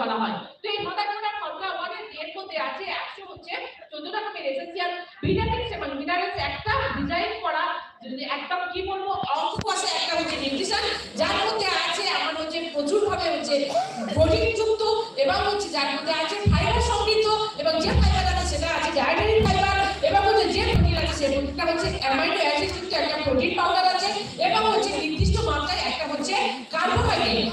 বলা হয়। তো এই প্রোডাক্টগুলোর ফর্মুলা ওয়ানের এর মধ্যে আছে, একশো হচ্ছে চোদ্দ রকমের এসেন্সিয়াল মিনারেলস এবং মানে মিনারেলস একটা ডিজাইন করা, যদি একদম কি বলব অঙ্ক আছে একটা হচ্ছে নিউট্রিশন যার মধ্যে আছে আমার হচ্ছে প্রচুর ভাবে হচ্ছে প্রোটিন যুক্ত এবং হচ্ছে যার মধ্যে আছে ফাইবার সমৃদ্ধ এবং যে ফাইবার আছে সেটা আছে ডায়েটারি ফাইবার এবং হচ্ছে যে প্রোটিন আছে সেটা হচ্ছে অ্যামাইনো অ্যাসিড যুক্ত একটা প্রোটিন পাউডার আছে এবং হচ্ছে নির্দিষ্ট মাত্রায় একটা হচ্ছে কার্বোহাইড্রেট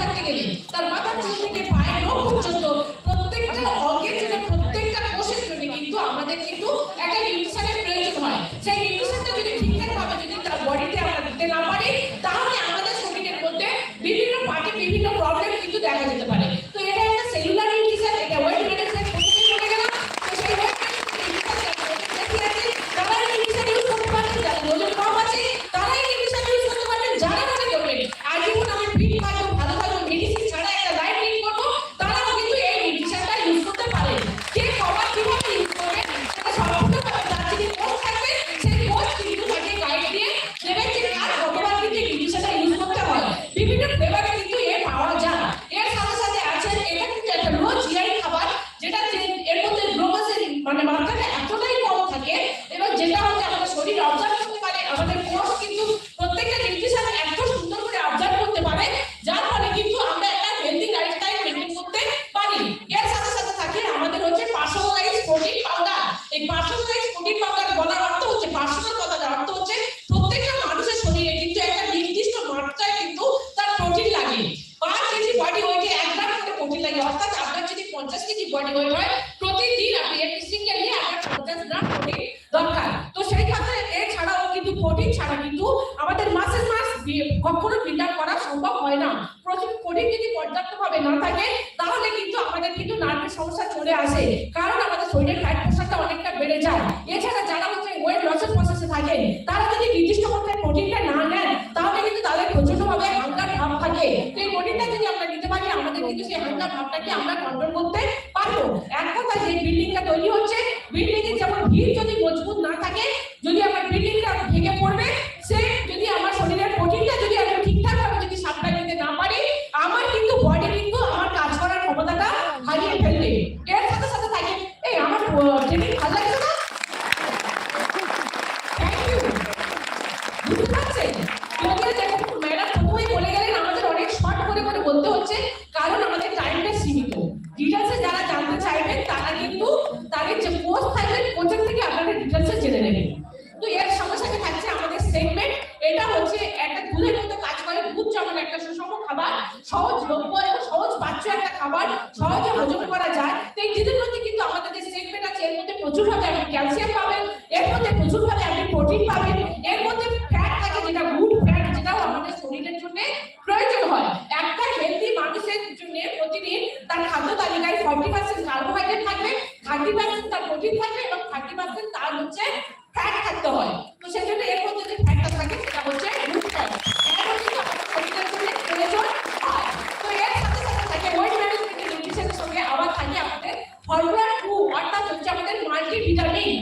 থাকতে গেলে, তার মাথার চুল থেকে পায়ের নখ পর্যন্ত প্রত্যেকটা অঙ্গের জন্য প্রত্যেকটা কোষের জন্য কিন্তু আমাদের কিন্তু একটা নিউট্রিশনের প্রয়োজন হয়। সেই দরকার। তো সেই ক্ষেত্রে ছাড়াও কিন্তু কঠিন ছাড়া কিন্তু আমাদের মাসের মাস কখনো বিল্ডার করা সম্ভব হয় না। প্রচুর কঠিন যদি পর্যাপ্ত ভাবে না থাকে, তাহলে কিন্তু আমাদের কিন্তু নার্ভের সমস্যা চলে আসে। কারণ আমাদের শরীরের ফ্যাট প্রসারটা অনেকটা বেড়ে যায়। এছাড়া যারা হচ্ছে ওয়েট লসের প্রসেসে থাকে তারা যদি নির্দিষ্ট মাত্রায় প্রোটিনটা না নেন, তাহলে কিন্তু তাদের প্রচন্ডভাবে হালকার ভাব থাকে। সেই প্রোটিনটা যদি আমরা নিতে পারি, আমাদের কিন্তু সেই হালকার ভাবটাকে আমরা কন্ট্রোল করতে পারব। এক কথা যে বিল্ডিংটা তৈরি হচ্ছে বিল্ডিং প্রোটিন পাবেন। এর মধ্যে ফ্যাট থাকে, যেটা গুড ফ্যাট যেটা আমাদের শরীরের জন্য প্রয়োজন হয়। একটা হেলদি মানুষের জন্য প্রতিদিন তার খাদ্য তালিকায় ফর্টি পার্সেন্ট কার্বোহাইড্রেট থাকবে থার্টি পার্সেন্ট তার প্রোটিন থাকবে এবং থার্টি পার্সেন্ট তার হচ্ছে ফ্যাট থাকতে হয়। তো সেজন্য এর মধ্যে যে ফ্যাটটা থাকে, সেটা হচ্ছে গুড ফ্যাট ফর্মুলা টু অর্থাৎ হচ্ছে আমাদের মাল্টি ভিটামিন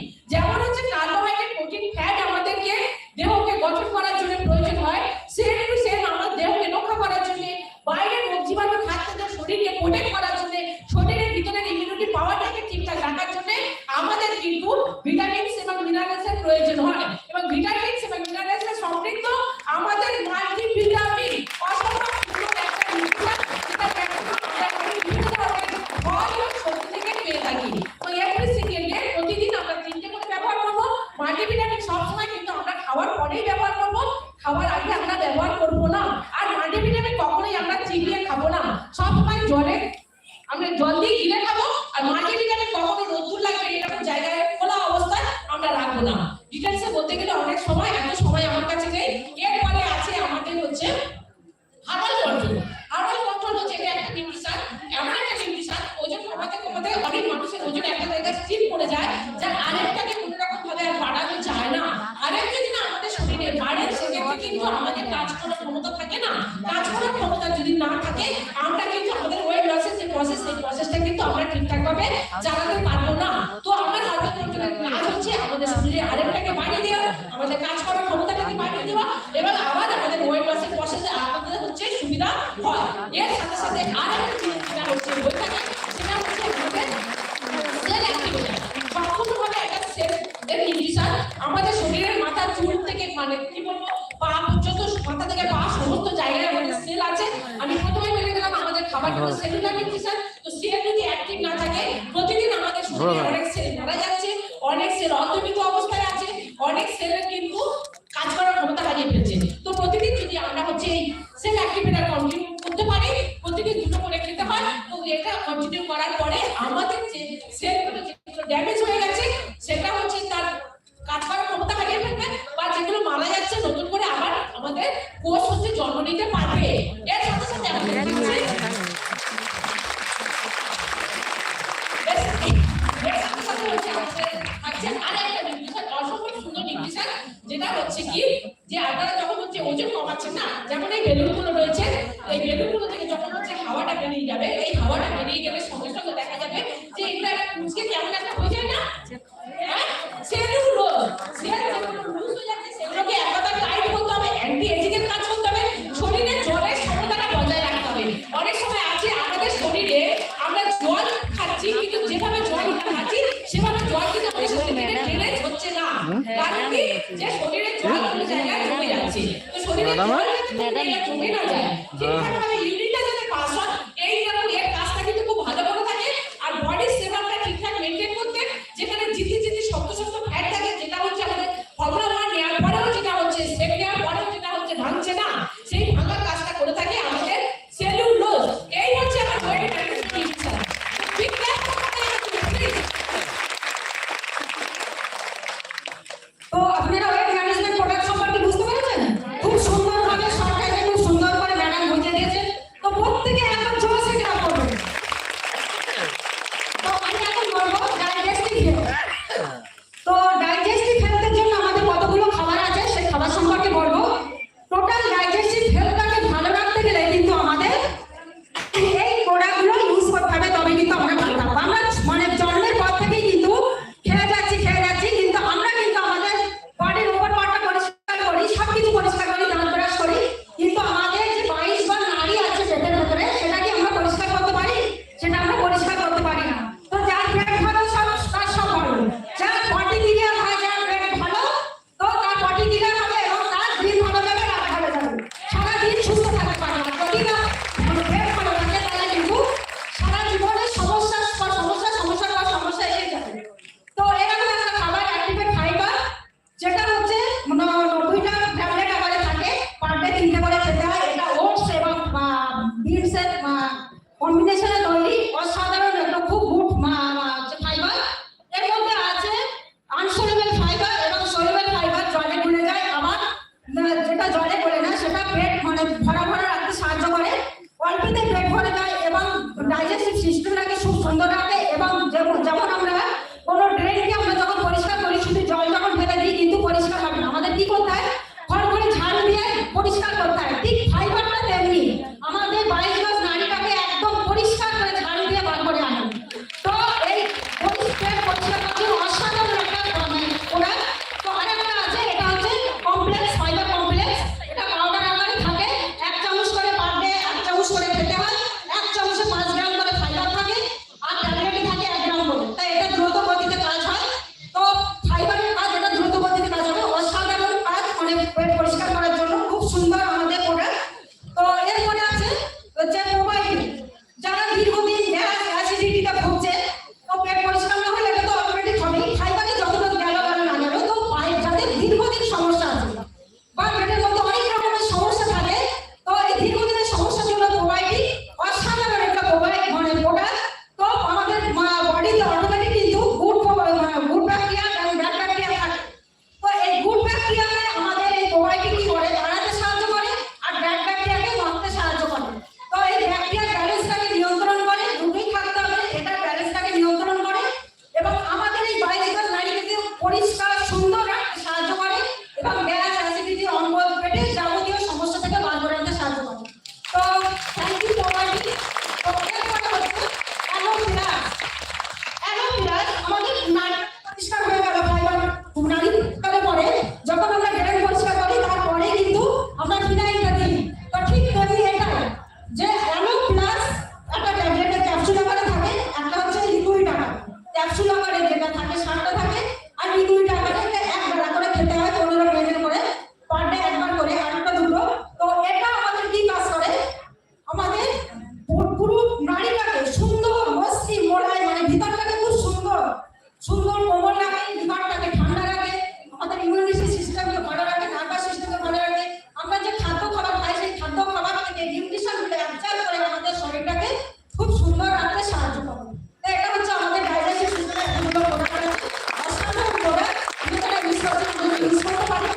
পারব না। ডিটেলসে বলতে গেলে অনেক সময় এত সময় আমার কাছে নেই এর প্রসেসটা কিন্তু আমরা ঠিকঠাক ভাবে চালাতে পারব না। তো আমার হাতে কাজ হচ্ছে, আমাদের স্কুলের আরেকটাকে দেওয়া, আমাদের কাজ করার ক্ষমতাটাকে দেওয়া, এবং আবার আমাদের মাসের প্রসেসে আমাদের হচ্ছে সুবিধা হয়। এর সাথে সাথে আর একটা হচ্ছে বইটাকে সেটা হচ্ছে আমাদের আমাদের শরীরের মাথা চুল থেকে মানে কি বলব, পা পর্যন্ত, মাথা থেকে পা সমস্ত জায়গায় আমাদের সেল আছে। আমি আমাদের হ্যাঁ। অবস্থায় আছে অনেক সেলের কিন্তু কাজ করার ক্ষমতা হারিয়ে ফেলছে। তো প্রতিদিন যদি আমরা হচ্ছে এই সেল অ্যাক্টিভেটার কন্টিনিউ করতে পারি প্রতিদিন দুটো করে খেতে হয় তো করার পরে আমাদের যে সেলগুলো ড্যামেজ হয়ে গেছে अगर तुम्हें ना जाए। İşte buraya kadar hayvan Please, for the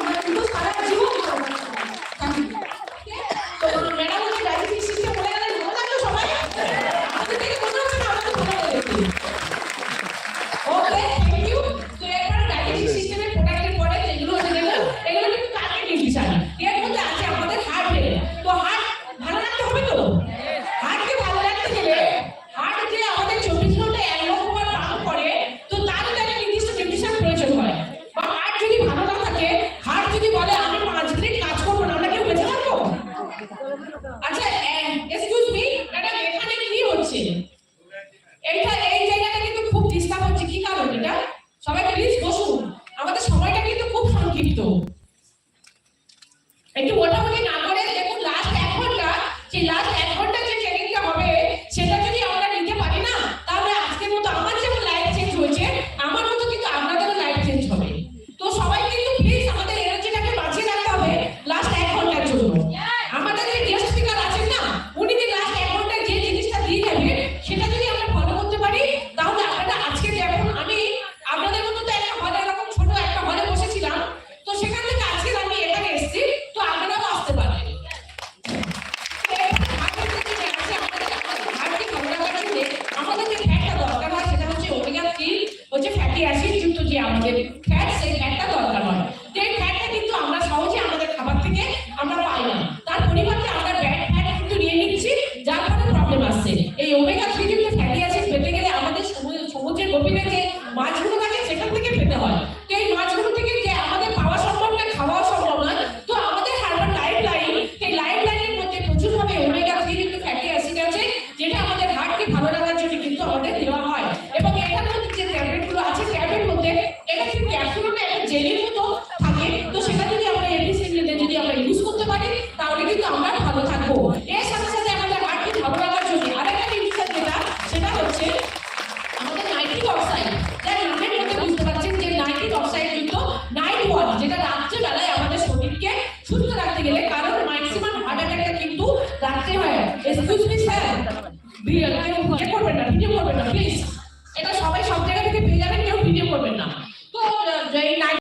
请拿起来